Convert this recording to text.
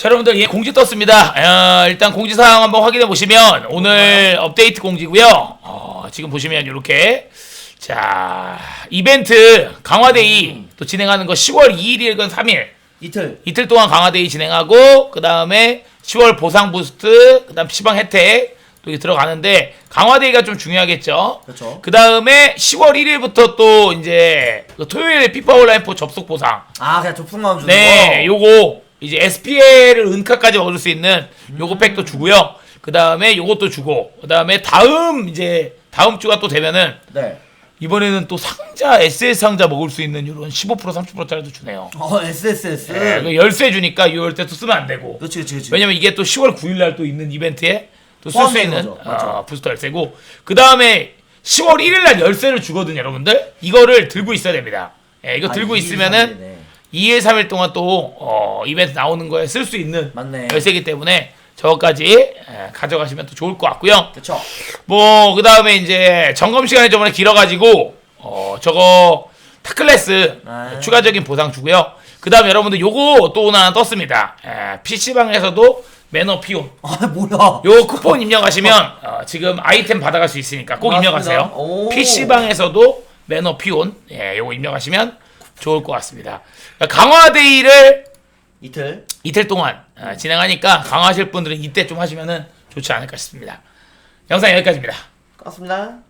자, 여러분들 예, 공지 떴습니다. 어, 일단 공지 사항 한번 확인해 보시면 오늘 업데이트 공지고요. 어, 지금 보시면 이렇게 자 이벤트 강화데이 또 진행하는 거 10월 2일이건 3일 이틀. 이틀 동안 강화데이 진행하고 그 다음에 10월 보상 부스트 그 다음 PC방 혜택 또 이게 들어가는데 강화데이가 좀 중요하겠죠. 그렇죠. 그 다음에 10월 1일부터 또 이제 그 토요일에 피파 온라인4 접속 보상 아 그냥 조풍만 주는 네, 거. 요거 이제 SPL을 은카까지 얻을 수 있는 요거 팩도 주고요. 그 다음에 요것도 주고, 그 다음에 다음 이제 다음 주가 또 되면은 네. 이번에는 또 상자 SS 상자 먹을 수 있는 이런 15% 30%짜리도 주네요. 어 SSS. 네, 그 열쇠 주니까 요 열쇠 또 쓰면 안 되고. 그렇지 그렇지 그렇지. 왜냐면 이게 또 10월 9일 날 또 있는 이벤트에 또 쓸 수 포함되는 있는 거죠. 맞죠. 어, 부스터 열쇠고 그 다음에 10월 1일 날 열쇠를 주거든요, 여러분들. 이거를 들고 있어야 됩니다. 예, 이거 아, 들고 이일, 있으면은. 2일 3일 동안 또 어, 이벤트 나오는 거에 쓸 수 있는 맞네. 열쇠이기 때문에 저거까지 예, 가져가시면 또 좋을 것 같고요. 그렇죠. 뭐 그다음에 이제 점검 시간이 저번에 길어가지고 어 저거 타클래스 아. 추가적인 보상 주고요. 그다음 에 여러분들 요거 또 하나 떴습니다. 예, PC방에서도 매너 피온 아 뭐야? 요 쿠폰 입력하시면 어, 지금 아이템 받아갈 수 있으니까 꼭 맞습니다. 입력하세요. 오. PC방에서도 매너 피온 예, 요거 입력하시면 좋을 것 같습니다. 강화데이를 이틀. 이틀 동안 어, 진행하니까 강화하실 분들은 이때 좀 하시면은 좋지 않을까 싶습니다. 영상 여기까지입니다. 깠습니다.